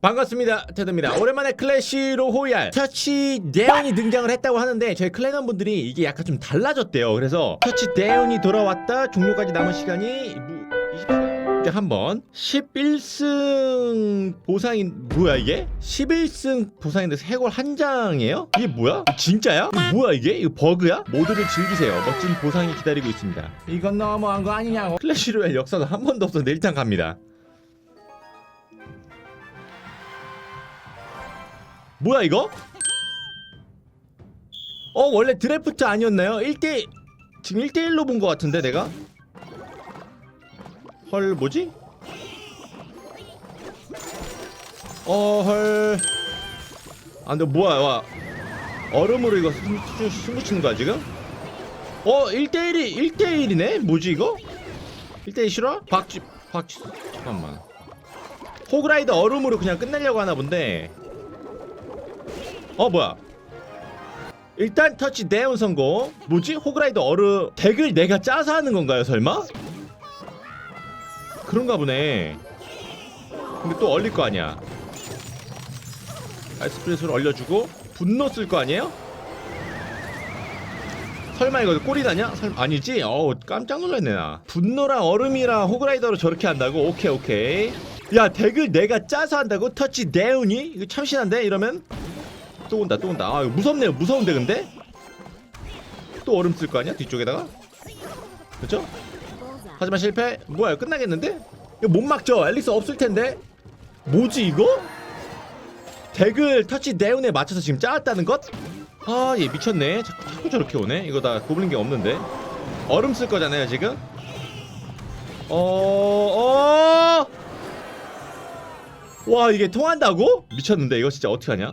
반갑습니다 테드입니다 오랜만에 클래시 로호얄 터치 대운이 등장을 했다고 하는데 저희 클랜원 분들이 이게 약간 좀 달라졌대요 그래서 터치 대운이 돌아왔다 종료까지 남은 시간이 무 20시간 이제 한번 11승 보상인 뭐야 이게? 11승 보상인데 해골 한 장이에요? 이게 뭐야? 진짜야? 이거 뭐야 이게? 이거 버그야? 모두를 즐기세요 멋진 보상이 기다리고 있습니다 이건 너무한 거 아니냐고. 클래시 로얄 역사도 한 번도 없었는데 일단 갑니다 뭐야 이거? 어 원래 드래프트 아니었나요? 1대 지금 1대1로 본 것 같은데 내가? 헐 뭐지? 어헐 아 근데 뭐야 와 얼음으로 이거 숨, 숨, 숨 붙이는 거야 지금? 어 1대1이 1대1이네? 뭐지 이거? 1대1 싫어? 박쥐 박쥐 잠깐만 호그라이더 얼음으로 그냥 끝내려고 하나 본데 어 뭐야 일단 터치 대운 성공 뭐지 호그라이더 얼음 덱을 내가 짜서 하는 건가요 설마? 그런가 보네 근데 또 얼릴 거 아니야 아이스프레스를 얼려주고 분노 쓸 거 아니에요? 설마 이거 꼬리 다냐? 설 아니지? 어우 깜짝 놀랐네 나 분노랑 얼음이랑 호그라이더로 저렇게 한다고? 오케이 오케이 야 덱을 내가 짜서 한다고? 터치 대운이? 이거 참신한데 이러면? 또 온다 또 온다 아 무섭네요 무서운데 근데? 또 얼음 쓸 거 아니야? 뒤쪽에다가? 그쵸? 하지만 실패? 뭐야 끝나겠는데? 이거 못 막죠? 앨리스 없을 텐데? 뭐지 이거? 덱을 터치 대운에 맞춰서 지금 짜왔다는 것? 아, 얘 미쳤네. 자꾸, 자꾸 저렇게 오네. 이거 다 고블린 게 없는데. 얼음 쓸 거잖아요, 지금. 어, 어. 와, 이게 통한다고? 미쳤는데 이거 진짜 어떻게 하냐?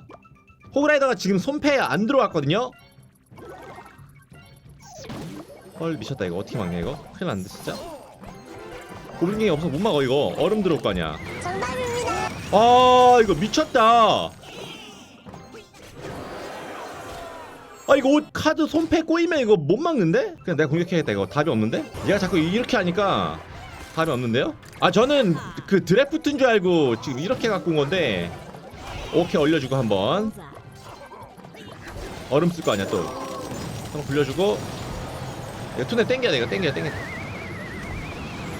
호그라이더가 지금 손패에 안 들어왔거든요. 헐, 미쳤다 이거 어떻게 막냐 이거? 큰일 났는데 진짜. 고블린 갱이 없어 못 막어 이거. 얼음 들어올 거 아니야. 정답입니다. 아 이거 미쳤다 아 이거 옷 카드 손패 꼬이면 이거 못 막는데? 그냥 내가 공격해야겠다 이거 답이 없는데? 얘가 자꾸 이렇게 하니까 답이 없는데요? 아 저는 그 드래프트인 줄 알고 지금 이렇게 갖고 온 건데 오케이 얼려주고 한번 얼음 쓸 거 아니야 또 한번 굴려주고 이거 투네 땡겨야 돼 이거 땡겨야 땡겨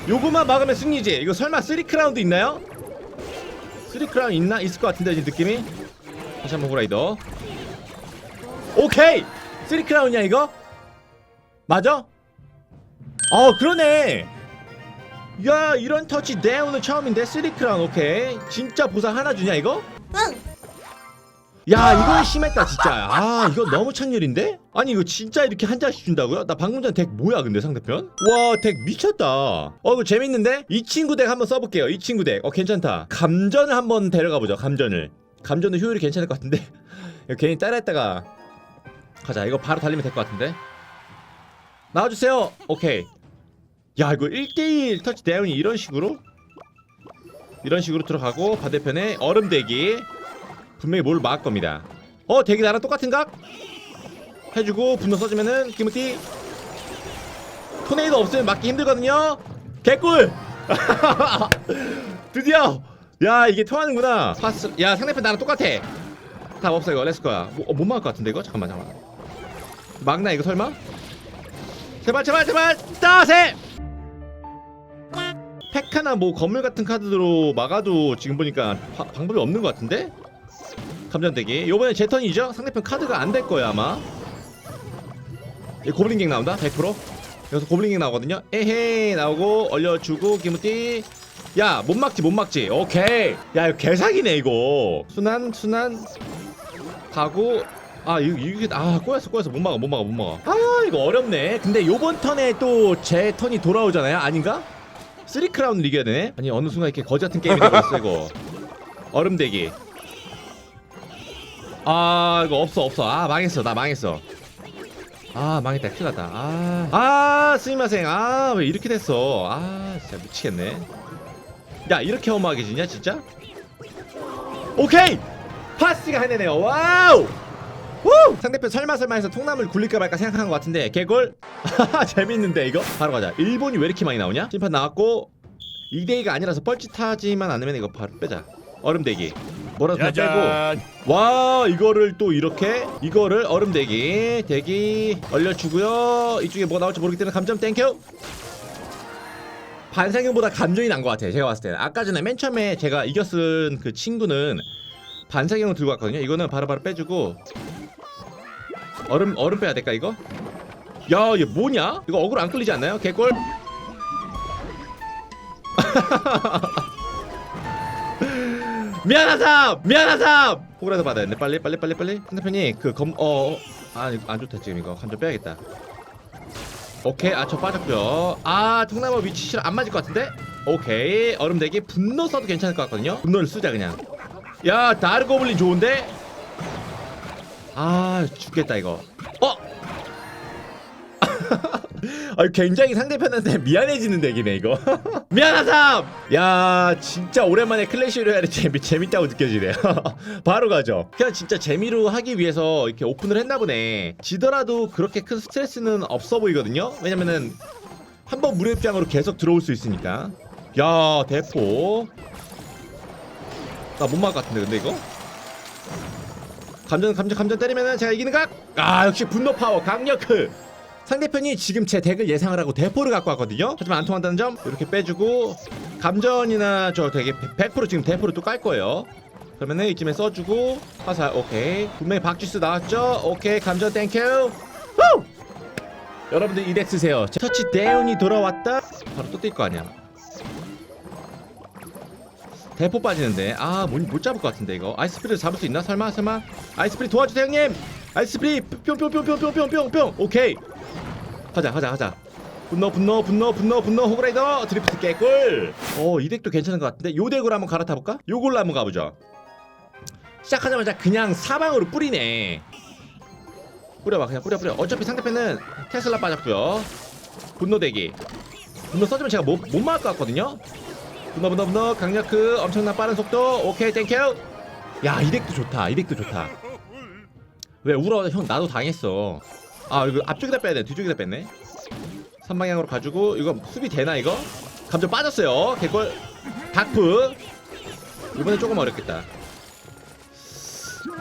요거만 막으면 승리지 이거 설마 쓰리 크라운드 있나요? 쓰리 크라운 있나? 있을 것 같은데 지금 느낌이 다시 한번 호라이더 오케이! 쓰리 크라운이야 이거? 맞아? 어 그러네 야 이런 터치 내 오늘 처음인데 쓰리 크라운 오케이 진짜 보상 하나 주냐 이거? 응. 야 이건 심했다 진짜. 아 이거 너무 창렬인데? 아니 이거 진짜 이렇게 한 장씩 준다고요? 나 방금 전 덱 뭐야 근데 상대편? 와 덱 미쳤다. 어 이거 재밌는데? 이 친구 덱 한번 써볼게요 이 친구 덱어 괜찮다. 감전을 한번 데려가 보죠 감전을. 감전은 효율이 괜찮을 것 같은데. 괜히 따라했다가 가자 이거 바로 달리면 될 것 같은데. 나와주세요. 오케이. 야 이거 1대1 터치 대운이 이런 식으로? 이런 식으로 들어가고 반대편에 얼음 대기 분명히 뭘 막을 겁니다. 어, 대기 나랑 똑같은 각? 해주고 분노 써주면은 기무티 토네이도 없으면 막기 힘들거든요. 개꿀. 드디어. 야 이게 통하는구나. 파스. 야 상대편 나랑 똑같아. 답 없어 이거 렛츠거야. 뭐, 어, 못 막을 것 같은데 이거 잠깐만 잠깐만. 막나 이거 설마? 제발 제발 제발 따세. 팩 하나 뭐 건물 같은 카드로 막아도 지금 보니까 바- 방법이 없는 것 같은데? 감전대기. 요번에 제 턴이죠? 상대편 카드가 안 될 거예요 아마. 이 고블린갱 나온다 100% 여기서 고블린갱 나오거든요. 에헤 나오고 얼려주고 기무띠. 야 못 막지 못 막지. 오케이. 야 이거 개사기네 이거. 순한 순한 가고. 아 이거 이게 아 꼬였어 꼬였어. 못 막아 못 막아 못 막아. 아 이거 어렵네. 근데 요번 턴에 또 제 턴이 돌아오잖아요. 아닌가? 쓰리 크라운을 이겨야 되네. 아니 어느 순간 이렇게 거지 같은 게임이 되고 있어 이거. 얼음대기 아 이거 없어 없어. 아 망했어. 나 망했어. 아 망했다. 큰일 났다. 아아 스미마생. 아 왜 이렇게 됐어? 아 진짜 미치겠네. 야 이렇게 허무하게지냐 진짜? 오케이! 파스가 해내네요. 와우! 우! 상대편 설마 설마 해서 통나물 굴릴까 말까 생각한 것 같은데 개골? 재밌는데 이거? 바로 가자. 일본이 왜 이렇게 많이 나오냐? 심판 나왔고 2대2가 아니라서 뻘짓하지만 않으면 이거 바로 빼자. 얼음 대기 뭐라도 빼고 짜잔. 와 이거를 또 이렇게 이거를 얼음 대기 대기 얼려주고요 이쪽에 뭐가 나올지 모르기 때문에 감점 땡큐 반사경보다 감정이 난 것 같아요 제가 봤을 때는 아까 전에 맨 처음에 제가 이겼은 그 친구는 반사경을 들고 왔거든요 이거는 바로 바로 빼주고 얼음 얼음 빼야 될까 이거? 야 이게 뭐냐? 이거 어그로 안 끌리지 않나요? 개꿀 미안하삼 미안하삼 호구라도 받아야 돼. 빨리 빨리 빨리 빨리. 상대편이 그 검어안 좋다 지금 이거 감정 빼야겠다. 오케이. 아 저 빠졌고요. 아 통나무 위치 실안 맞을 것 같은데? 오케이. 얼음 대기 분노 써도 괜찮을 것 같거든요. 분노를 쓰자 그냥. 야 다르고블린 좋은데? 아 죽겠다 이거. 어 아, 굉장히 상대편한테 미안해지는 덱이네 이거. 미안하삼 야 진짜 오랜만에 클래시 로얄이 재미, 재밌다고 느껴지네요. 바로 가죠. 그냥 진짜 재미로 하기 위해서 이렇게 오픈을 했나 보네. 지더라도 그렇게 큰 스트레스는 없어 보이거든요? 왜냐면은 한번 무료 입장으로 계속 들어올 수 있으니까. 야 대포. 나 못 막을 것 같은데 근데 이거? 감전 감전 감전 때리면은 제가 이기는 각? 아 역시 분노 파워 강력크 상대편이 지금 제 덱을 예상을 하고 대포를 갖고 왔거든요. 하지만 안 통한다는 점 이렇게 빼주고 감전이나 저 되게 100% 지금 대포를 또 깔 거예요. 그러면은 이쯤에 써주고 화살 오케이. 분명히 박쥐스 나왔죠? 오케이 감전 땡큐. 후! 여러분들 이 덱 쓰세요. 터치 대운이 돌아왔다. 바로 또 뛸 거 아니야. 대포 빠지는데. 아못 잡을 것 같은데 이거. 아이스피를 잡을 수 있나? 설마 설마? 아이스피 도와주세요 형님! 아이스피 뿅뿅뿅뿅뿅뿅뿅. 오케이. 가자 가자 가자. 분노 분노 분노 분노 분노 호그라이더. 드리프트 깨꿀. 어이 덱도 괜찮은 것 같은데? 요 덱으로 한번 갈아타볼까? 요걸로 한번 가보죠. 시작하자마자 그냥 사방으로 뿌리네. 뿌려봐 그냥 뿌려 뿌려. 어차피 상대편은 테슬라 빠졌고요. 분노 대기. 분노 써주면 제가 못, 못 막을 것 같거든요? 분노 분노 분노. 강력크 엄청난 빠른 속도. 오케이 땡큐. 야이 덱도 좋다 이 덱도 좋다. 왜 울어? 형 나도 당했어 아 이거 앞쪽에다 빼야 돼. 뒤쪽에다 뺐네. 3방향으로 가지고 이거 수비 되나 이거? 감정 빠졌어요. 개꿀. 다크 이번에 조금 어렵겠다.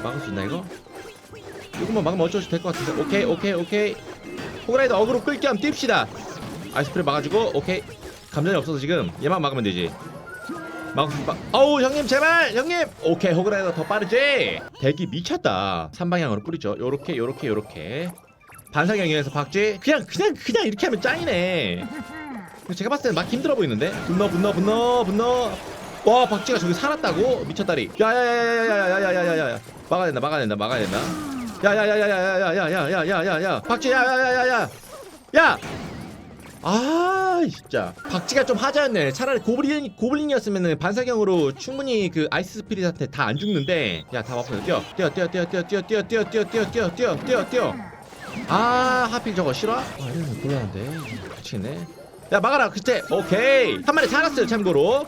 막을 수 있나 이거? 이것만 막으면 어쩔 수 될 것 같은데. 오케이 오케이 오케이. 호그라이더 어그로 끌겸 뜁시다. 아이스프레 막아주고 오케이. 감정이 없어서 지금 얘만 막으면 되지. 막, 막 어우 형님 제발! 형님! 오케이 호그라이더 더 빠르지? 대기 미쳤다. 3방향으로 뿌리죠. 요렇게 요렇게 요렇게 반사경에서 박쥐 그냥 그냥 그냥 이렇게 하면 짱이네 제가 봤을 때는 막 힘들어 보이는데 분노 분노 분노 분노 와 박쥐가 저기 살았다고 미쳤다리 야야야야야야야야야야야 막아야 된다 막아야 된다 막아야 된다 야야야야야야야야야야야야 박쥐 야야야야야 야 아 진짜 박쥐가 좀 하자였네 차라리 고블린 고블린이었으면은 반사경으로 충분히 그 아이스 스피릿한테 다 안 죽는데 야다 뛰어 뛰어 뛰어 뛰어 뛰어 뛰어 뛰어 뛰어 뛰어 뛰어 뛰어 뛰어 뛰어 뛰어 아 하필 저거 싫어? 아 이러면 곤란한데. 미치겠네. 야 막아라 그때. 오케이. 한 마리 살았어요 참고로.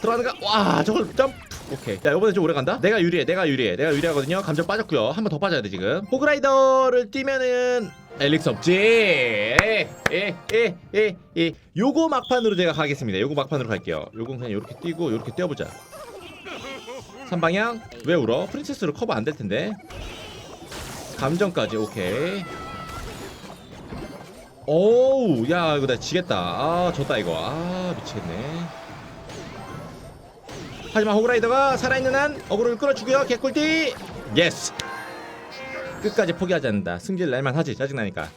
들어가는가 와 저걸 점프 오케이. 야 이번에 좀 오래 간다? 내가 유리해 내가 유리해. 내가 유리하거든요. 감정 빠졌고요. 한 번 더 빠져야 돼 지금. 호그라이더를 뛰면은 엘릭스 없지. 에에에에 요거 막판으로 제가 가겠습니다. 요거 막판으로 갈게요. 요건 그냥 요렇게 뛰고 요렇게 뛰어보자. 3방향? 왜 울어? 프린세스로 커버 안 될 텐데 감정까지 오케이. 오우 야 이거 나 지겠다. 아 졌다 이거. 아 미치겠네. 하지만 호그라이더가 살아있는 한 어그로를 끌어주고요 개꿀띠. 예스 끝까지 포기하지 않는다. 승질 날만 하지 짜증나니까.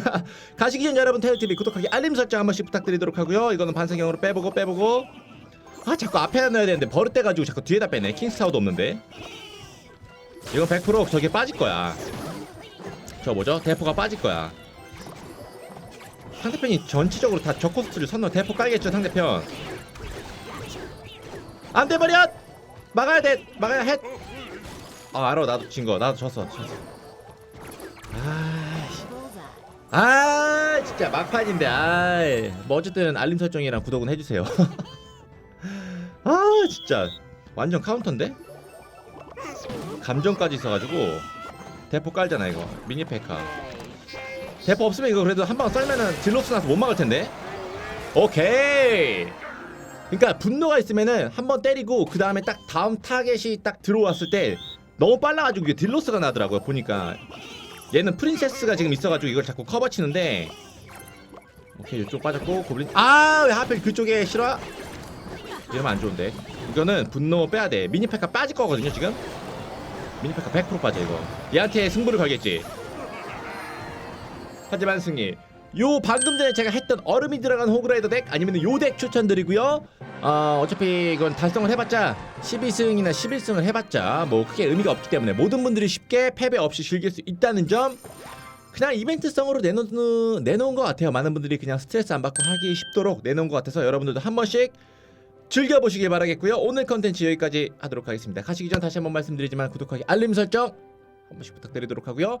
가시기 전 여러분 테일TV 구독하기 알림 설정 한 번씩 부탁드리도록 하고요. 이거는 반성형으로 빼보고 빼보고. 아 자꾸 앞에다 넣어야 되는데 버릇돼가지고 자꾸 뒤에다 빼네. 킹스타워도 없는데. 이건 100% 저게 빠질 거야 저 뭐죠? 대포가 빠질 거야 상대편이 전체적으로 다 저코스트를 선너 대포 깔겠죠 상대편 안돼 버려 막아야 돼 막아야 해. 아 알아 나도 진 거 나도 졌어 졌어. 아, 씨. 아 진짜 막판인데 아뭐 어쨌든 알림 설정이랑 구독은 해주세요. 아 진짜 완전 카운터인데 감정까지 있어가지고 대포 깔잖아 이거. 미니 페카. 대포 없으면 이거 그래도 한 방 썰면은 딜로스 나서 못 막을 텐데? 오케이! 그러니까 분노가 있으면은 한 번 때리고 그 다음에 딱 다음 타겟이 딱 들어왔을 때 너무 빨라가지고 이게 딜로스가 나더라고요 보니까. 얘는 프린세스가 지금 있어가지고 이걸 자꾸 커버치는데. 오케이 이쪽 빠졌고 고블린. 아 왜 하필 그쪽에 실화? 이러면 안 좋은데. 이거는 분노 빼야 돼. 미니페카 빠질 거거든요 지금 미니페카 100% 빠져 이거. 얘한테 승부를 걸겠지. 하지만 승리. 요 방금 전에 제가 했던 얼음이 들어간 호그라이더 덱 아니면 요 덱 추천드리고요. 어, 어차피 이건 달성을 해봤자 12승이나 11승을 해봤자 뭐 크게 의미가 없기 때문에 모든 분들이 쉽게 패배 없이 즐길 수 있다는 점. 그냥 이벤트성으로 내놓는, 내놓은 것 같아요. 많은 분들이 그냥 스트레스 안 받고 하기 쉽도록 내놓은 것 같아서 여러분들도 한 번씩 즐겨보시길 바라겠고요. 오늘 컨텐츠 여기까지 하도록 하겠습니다. 가시기 전 다시 한번 말씀드리지만 구독하기 알림 설정 한 번씩 부탁드리도록 하고요